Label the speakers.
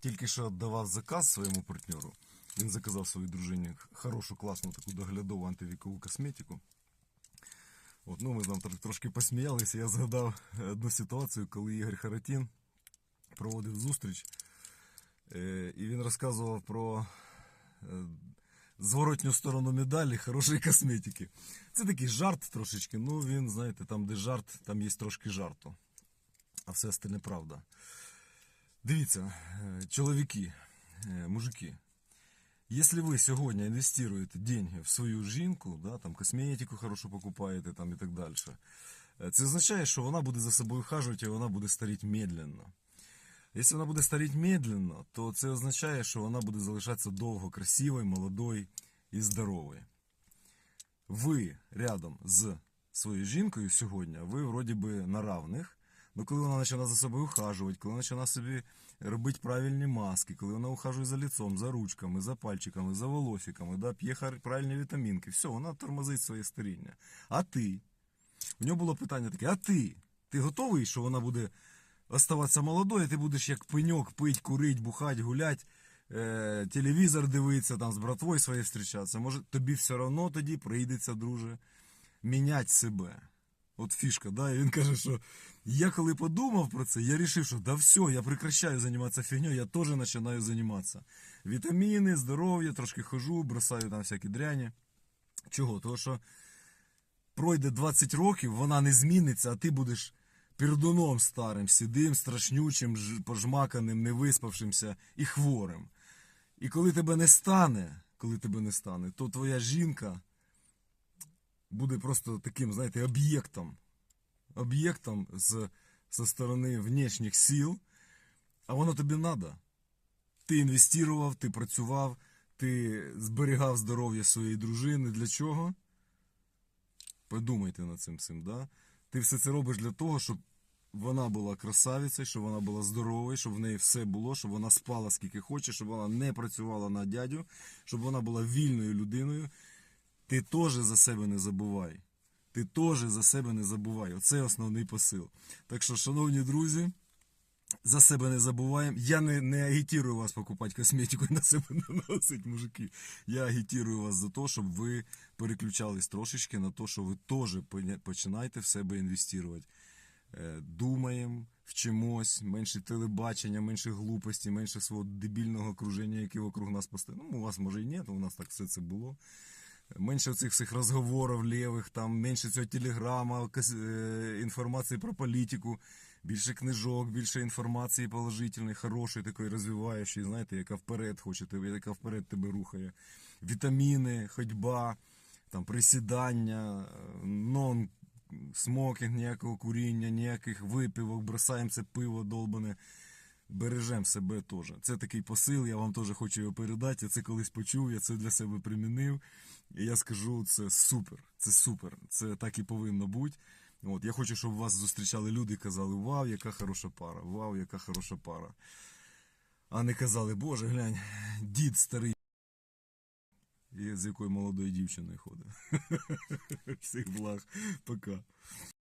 Speaker 1: Тільки що віддавав заказ своєму партнеру. Він заказав своїй дружині хорошу, класну таку доглядову антивікову косметику. От, ну, ми там трошки посміялися. Я згадав одну ситуацію, коли Ігор Харатін проводив зустріч, е, і він розказував про е, зворотню сторону медалі хорошої косметики. Це такий жарт трошечки. Ну, він, знаєте, там, де жарт, там є трошки жарту. А все остальне правда. Дивіться, е, чоловіки, е, мужики, Если вы сегодня инвестируете деньги в свою жінку, да, там, косметику хорошу покупаєте там, і так далі, е, це означає, що вона буде за собою хажувати і вона буде старіти медленно. Якщо вона буде старіти медленно, то це означає, що вона буде залишатися довго красивою, молодою і здоровою. Ви рядом з своєю жінкою сьогодні, ви вроді би на равних, Ну, коли вона починає за собою ухажувати, коли вона починає собі робити правильні маски, коли вона ухажує за лицом, за ручками, за пальчиками, за волосиками, да, п'є правильні вітамінки, все, вона тормозить своє старіння. А ти? У нього було питання таке: а ти? Ти готовий, що вона буде оставатися молодою, ти будеш як пеньок пить, курить, бухать, гулять, е, телевізор дивитися, там з братвою своєю зустрічатися. Може, тобі все одно тоді прийдеться, друже, міняти себе. От фішка, да, і він каже, що я коли подумав про це, я вирішив, що да все, я прекращаю займатися фігньою, я теж починаю займатися. Вітаміни, здоров'я, трошки хожу, бросаю там всякі дряні. Чого? Тому що пройде 20 років, вона не зміниться, а ти будеш пердуном старим, сідим, страшнючим, пожмаканим, невиспавшимся і хворим. І коли тебе не стане, коли тебе не стане, то твоя жінка буде просто таким, знаєте, об'єктом. Об'єктом з, зі сторони внешніх сил, а воно тобі треба. Ти інвестував, ти працював, ти зберігав здоров'я своєї дружини. Для чого? Подумайте над цим всім, да? Ти все це робиш для того, щоб вона була красавицею, щоб вона була здоровою, щоб в неї все було, щоб вона спала скільки хоче, щоб вона не працювала на дядю, щоб вона була вільною людиною. Ти теж за себе не забувай. Ти теж за себе не забувай. Оце основний посил. Так що, шановні друзі, за себе не забуваємо. Я не, не агітірую вас покупати косметику і на себе наносити, мужики. Я агітірую вас за те, щоб ви переключались трошечки на те, що ви теж починаєте в себе інвестувати. Е, Думаємо, вчимось, менше телебачення, менше глупості, менше свого дебільного окруження, яке вокруг нас постійно. Ну, у вас може і ні, то у нас так все це було. Менше цих всіх розговорів лівих, там менше цього телеграма, е, інформації про політику, більше книжок, більше інформації положительної, хорошої, такої розвиваючої, знаєте, яка вперед хоче яка вперед тебе рухає. Вітаміни, ходьба, там присідання, е, нон смокінг, ніякого куріння, ніяких випивок, бросаємо це пиво долбане. Бережемо себе теж. Це такий посил, я вам теж хочу його передати. Я це колись почув, я це для себе примінив. Я скажу, це супер, це супер. Це так і повинно бути. От, я хочу, щоб вас зустрічали люди і казали, вау, яка хороша пара, вау, яка хороша пара. А не казали, боже, глянь, дід старий. І з якою молодою дівчиною ходить. Всіх благ, пока.